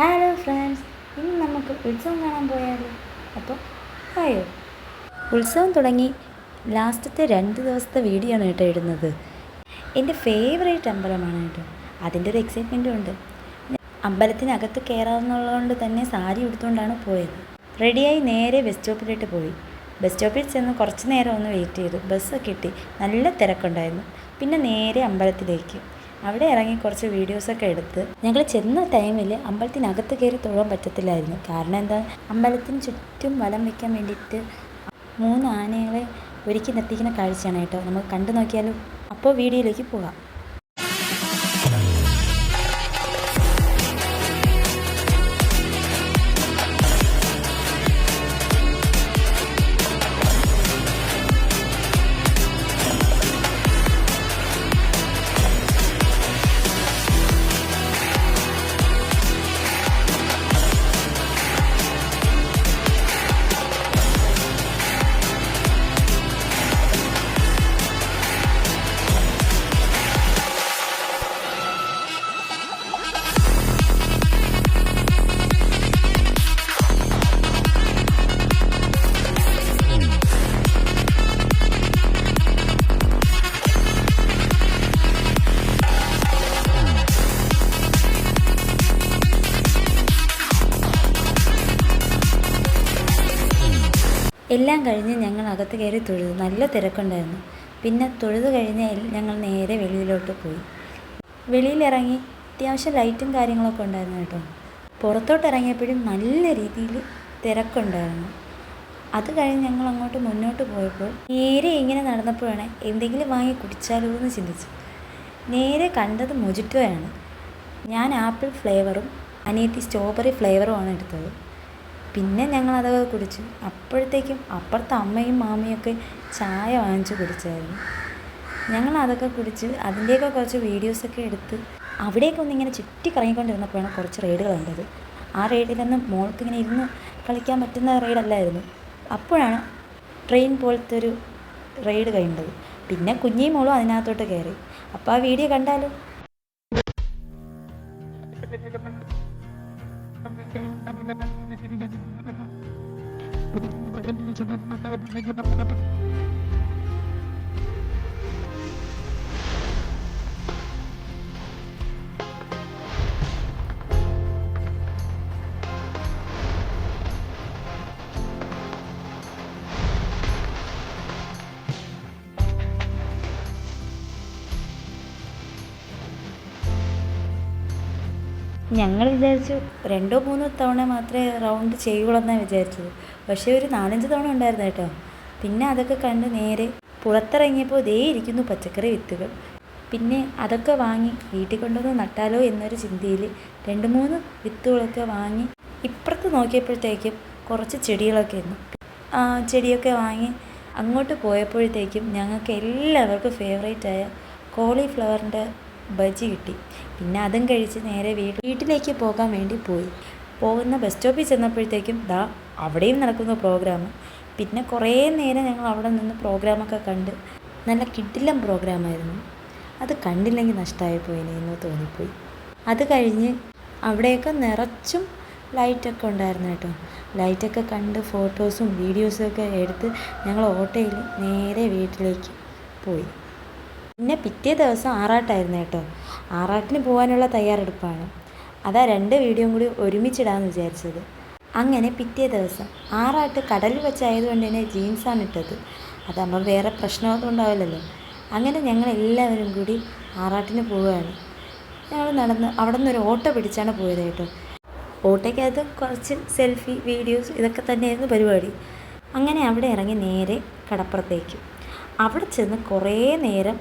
Hello friends ഇന്ന് നമുക്ക് ഉത്സവം കാണാൻ പോയാലോ? അപ്പോൾ ആയോ ഉത്സവം തുടങ്ങി ലാസ്റ്റത്തെ രണ്ട് ദിവസത്തെ വീഡിയോ ആണ് കേട്ടോ ഇടുന്നത്. എന്റെ ഫേവറേറ്റ് അമ്പലമാണ് കേട്ടോ. അതിന്റെ ഒരു എക്സൈറ്റ്മെന്റും ഉണ്ട്. അമ്പലത്തിനകത്ത് കയറാമെന്നുള്ളതുകൊണ്ട് തന്നെ സാരി ഉടുത്തുകൊണ്ടാണ് പോയത്. റെഡിയായി നേരെ ബസ് സ്റ്റോപ്പിലോട്ട് പോയി. ബസ് സ്റ്റോപ്പിൽ ചെന്ന് കുറച്ച് നേരം ഒന്ന് വെയിറ്റ് ചെയ്തു. ബസ്സൊക്കെ കിട്ടി. നല്ല തിരക്കുണ്ടായിരുന്നു. പിന്നെ നേരെ അമ്പലത്തിലേക്ക്. അവിടെ ഇറങ്ങി കുറച്ച് വീഡിയോസൊക്കെ എടുത്ത് ഞങ്ങൾ ചെന്ന ടൈമിൽ അമ്പലത്തിനകത്ത് കയറി തൊഴാൻ പറ്റത്തില്ലായിരുന്നു. കാരണം എന്താ? അമ്പലത്തിന് ചുറ്റും വലം വയ്ക്കാൻ വേണ്ടിയിട്ട് മൂന്ന് ആനകളെ ഒരുക്കി നിർത്തിക്കുന്ന കാഴ്ചയാണ് കേട്ടോ. നമുക്ക് കണ്ടു നോക്കിയാലും. അപ്പോൾ വീഡിയോയിലേക്ക് പോകാം. എല്ലാം കഴിഞ്ഞ് ഞങ്ങൾ അകത്ത് കയറി തൊഴുതു. നല്ല തിരക്കുണ്ടായിരുന്നു. പിന്നെ തൊഴുത് കഴിഞ്ഞ് ഞങ്ങൾ നേരെ വെളിയിലോട്ട് പോയി. വെളിയിലിറങ്ങി അത്യാവശ്യം ലൈറ്റും കാര്യങ്ങളൊക്കെ ഉണ്ടായിരുന്നു കേട്ടോ. പുറത്തോട്ട് ഇറങ്ങിയപ്പോഴും നല്ല രീതിയിൽ തിരക്കുണ്ടായിരുന്നു. അത് കഴിഞ്ഞ് ഞങ്ങൾ അങ്ങോട്ട് മുന്നോട്ട് പോയപ്പോൾ നേരെ ഇങ്ങനെ നടന്നപ്പോഴാണ് എന്തെങ്കിലും വാങ്ങി കുടിച്ചാലോ എന്ന് ചിന്തിച്ചു. നേരെ കണ്ടത് മൊജിറ്റോയാണ്. ഞാൻ ആപ്പിൾ ഫ്ലേവറും അനിയത്തി സ്ട്രോബെറി ഫ്ലേവറുമാണ് എടുത്തത്. പിന്നെ ഞങ്ങൾ അതൊക്കെ കുടിച്ചു. അപ്പോഴത്തേക്കും അപ്പുറത്തെ അമ്മയും മാമിയൊക്കെ ചായ വാങ്ങിച്ച് കുടിച്ചായിരുന്നു. ഞങ്ങൾ അതൊക്കെ കുടിച്ച് അതിന്റെയൊക്കെ കുറച്ച് വീഡിയോസൊക്കെ എടുത്ത് അവിടെയൊക്കെ ഒന്നിങ്ങനെ ചുറ്റി കറങ്ങിക്കൊണ്ടിരുന്നപ്പോഴാണ് കുറച്ച് റൈഡുകൾ കണ്ടത്. ആ റൈഡിലൊന്നും മോൾക്ക് ഇങ്ങനെ ഇരുന്ന് കളിക്കാൻ പറ്റുന്ന റൈഡല്ലായിരുന്നു അപ്പോഴാണ് ട്രെയിൻ പോലത്തെ ഒരു റൈഡ് കണ്ടത്. പിന്നെ കുഞ്ഞേയും മോളും അതിനകത്തോട്ട് കയറി. അപ്പോൾ ആ വീഡിയോ കണ്ടാലോ? Thank you. ഞങ്ങൾ വിചാരിച്ചു രണ്ടോ മൂന്നോ തവണ മാത്രമേ റൗണ്ട് ചെയ്യുള്ളൂ എന്നാണ് വിചാരിച്ചത്. പക്ഷേ ഒരു നാലഞ്ച് തവണ ഉണ്ടായിരുന്നു കേട്ടോ. പിന്നെ അതൊക്കെ കണ്ട് നേരെ പുറത്തിറങ്ങിയപ്പോൾ ദേ ഇരിക്കുന്നു പച്ചക്കറി വിത്തുകൾ. പിന്നെ അതൊക്കെ വാങ്ങി വീട്ടിൽ കൊണ്ടുവന്ന് നട്ടാലോ എന്നൊരു ചിന്തയിൽ രണ്ട് മൂന്ന് വിത്തുകളൊക്കെ വാങ്ങി ഇപ്പുറത്ത് നോക്കിയപ്പോഴത്തേക്കും കുറച്ച് ചെടികളൊക്കെ ആ ചെടിയൊക്കെ വാങ്ങി അങ്ങോട്ട് പോയപ്പോഴത്തേക്കും ഞങ്ങൾക്ക് എല്ലാവർക്കും ഫേവറേറ്റായ കോളിഫ്ലവറിന്റെ ബജി കിട്ടി. പിന്നെ അതും കഴിച്ച് നേരെ വീട്ടിൽ വീട്ടിലേക്ക് പോകാൻ വേണ്ടി പോയി. പോകുന്ന ബസ് സ്റ്റോപ്പിൽ ചെന്നപ്പോഴത്തേക്കും ദാ അവിടെയും നടക്കുന്ന പ്രോഗ്രാം. പിന്നെ കുറേ നേരം ഞങ്ങൾ അവിടെ നിന്ന് പ്രോഗ്രാമൊക്കെ കണ്ട്. നല്ല കിട്ടില്ല പ്രോഗ്രാമായിരുന്നു അത് കണ്ടില്ലെങ്കിൽ നഷ്ടമായി പോയിനെ എന്ന് തോന്നിപ്പോയി. അത് കഴിഞ്ഞ് അവിടെയൊക്കെ നിറച്ചും ലൈറ്റൊക്കെ ഉണ്ടായിരുന്നു കേട്ടോ. ലൈറ്റൊക്കെ കണ്ട് ഫോട്ടോസും വീഡിയോസും ഒക്കെ എടുത്ത് ഞങ്ങൾ ഓട്ടോയിൽ നേരെ വീട്ടിലേക്ക് പോയി. പിന്നെ പിറ്റേ ദിവസം ആറാട്ടായിരുന്നു കേട്ടോ. ആറാട്ടിന് പോകാനുള്ള തയ്യാറെടുപ്പാണ്. അതാ രണ്ട് വീഡിയോയും കൂടി ഒരുമിച്ചിടാമെന്ന് വിചാരിച്ചത്. അങ്ങനെ പിറ്റേ ദിവസം ആറാട്ട് കടലിൽ വെച്ചായതുകൊണ്ട് തന്നെ ജീൻസാണ് ഇട്ടത്. അതാകുമ്പോൾ വേറെ പ്രശ്നമൊന്നും ഉണ്ടാവില്ലല്ലോ. അങ്ങനെ ഞങ്ങൾ എല്ലാവരും കൂടി ആറാട്ടിന് പോവുകയാണ്. ഞങ്ങൾ നടന്ന് അവിടെ നിന്ന് ഒരു ഓട്ടോ പിടിച്ചാണ് പോയത് കേട്ടോ. ഓട്ടോയ്ക്കകത്ത് കുറച്ച് സെൽഫി വീഡിയോസ് ഇതൊക്കെ തന്നെയായിരുന്നു പരിപാടി. അങ്ങനെ അവിടെ ഇറങ്ങി നേരെ കടപ്പുറത്തേക്ക്. അവിടെ ചെന്ന് കുറേ നേരം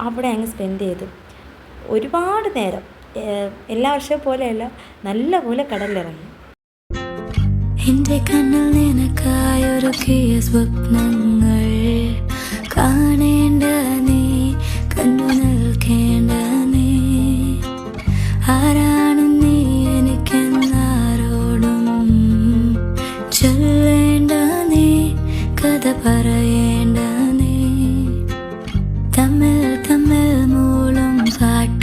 അവിടെ അങ്ങ് സ്പെൻഡ് ചെയ്തു. ഒരുപാട് നേരം. എല്ലാ വർഷവും പോലെയല്ല നല്ല പോലെ കടലിറങ്ങി എന്റെ കണ്ണിൽ നിനക്കായൊരുക്കിയ സ്വപ്നങ്ങൾ കാണേണ്ട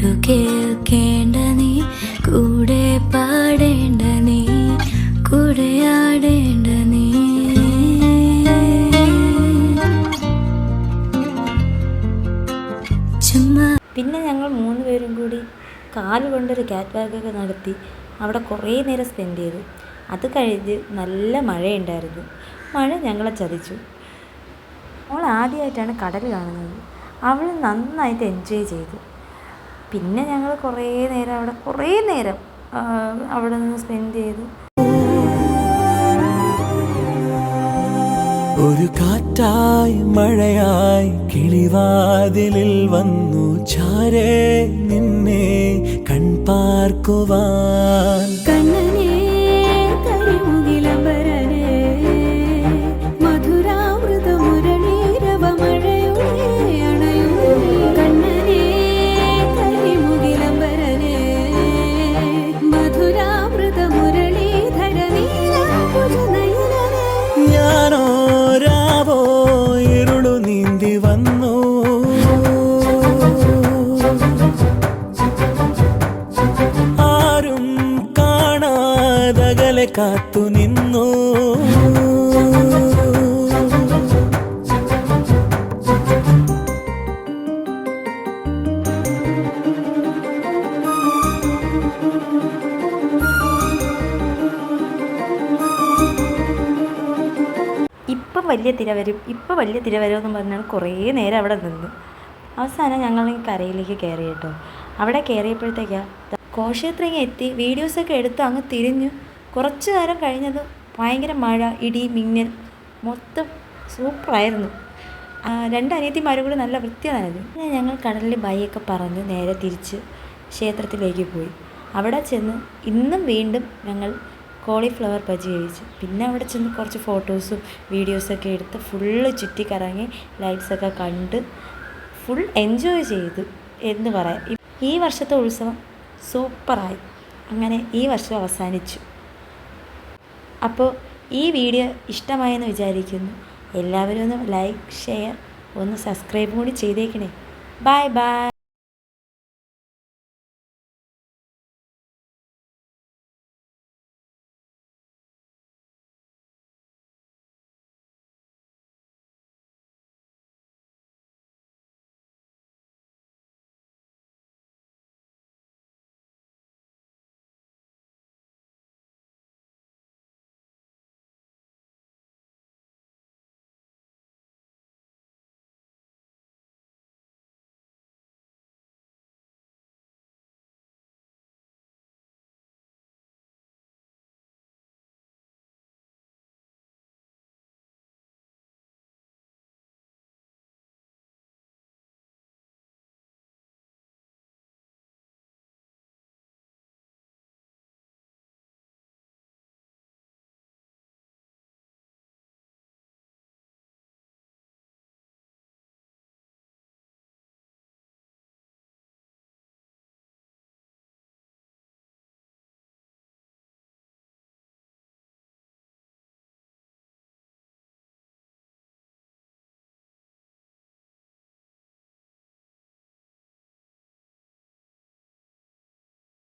കേൾക്കേണ്ട നീ കൂടെ പാടേണ്ട നീ കൂടെ ആടേണ്ട പിന്നെ ഞങ്ങൾ മൂന്ന് പേരും കൂടി കാൽ കൊണ്ടൊരു കാറ്റ് വാക്കൊക്കെ നടത്തി അവിടെ കുറേ നേരം സ്പെൻഡ് ചെയ്തു. അത് കഴിഞ്ഞ് നല്ല മഴയുണ്ടായിരുന്നു. മഴ ഞങ്ങളെ ചതിച്ചു. അവൾ ആദ്യമായിട്ടാണ് കടൽ കാണുന്നത്. അവൾ നന്നായിട്ട് എൻജോയ് ചെയ്തു. പിന്നെ ഞങ്ങൾ കുറേ നേരം അവിടെ കുറേ നേരം അവിടെ നിന്ന് സ്പെൻഡ് ചെയ്തു. ഒരു കാറ്റായി മഴയായി കിളിവാതിലിൽ വന്നു. ചാരേ നിന്നെ കൺപാർക്കുവാൻ. കണ്ണനേ കാണാതകലെ കാത്തു നിന്നു. ഇപ്പം വലിയ തിരവരും ഇപ്പം വലിയ തിര വരുമെന്ന് പറഞ്ഞാൽ കുറേ നേരം അവിടെ നിന്നു. അവസാനം ഞങ്ങൾ ഈ കരയിലേക്ക് കയറി കേട്ടോ. അവിടെ കയറിയപ്പോഴത്തേക്കാ കോശയത്രങ്ങ എത്തി വീഡിയോസൊക്കെ എടുത്ത് അങ്ങ് തിരിഞ്ഞു. കുറച്ച് നേരം കഴിഞ്ഞത് ഭയങ്കര മഴ ഇടി മിന്നൽ മൊത്തം സൂപ്പറായിരുന്നു. രണ്ട് അനിയത്തിമാരും കൂടി നല്ല വൃത്തിയായിരുന്നു പിന്നെ ഞങ്ങൾ കടലിൽ ബൈയൊക്കെ പറഞ്ഞ് നേരെ തിരിച്ച് ക്ഷേത്രത്തിലേക്ക് പോയി. അവിടെ ചെന്ന് ഇന്നും വീണ്ടും ഞങ്ങൾ കോളിഫ്ലവർ ബജി കഴിച്ചു. പിന്നെ അവിടെ ചെന്ന് കുറച്ച് ഫോട്ടോസും വീഡിയോസൊക്കെ എടുത്ത് ഫുള്ള് ചുറ്റിക്കറങ്ങി ലൈറ്റ്സൊക്കെ കണ്ട് ഫുൾ എൻജോയ് ചെയ്തു എന്ന് പറയാം. ഈ- വർഷത്തെ ഉത്സവം സൂപ്പറായി. അങ്ങനെ ഈ വർഷം അവസാനിച്ചു. അപ്പോൾ ഈ വീഡിയോ ഇഷ്ടമായെന്ന് വിചാരിക്കുന്നു. എല്ലാവരും ഒന്ന് ലൈക്ക് ഷെയർ ഒന്ന് സബ്സ്ക്രൈബ് കൂടി ചെയ്തേക്കണേ. Bye bye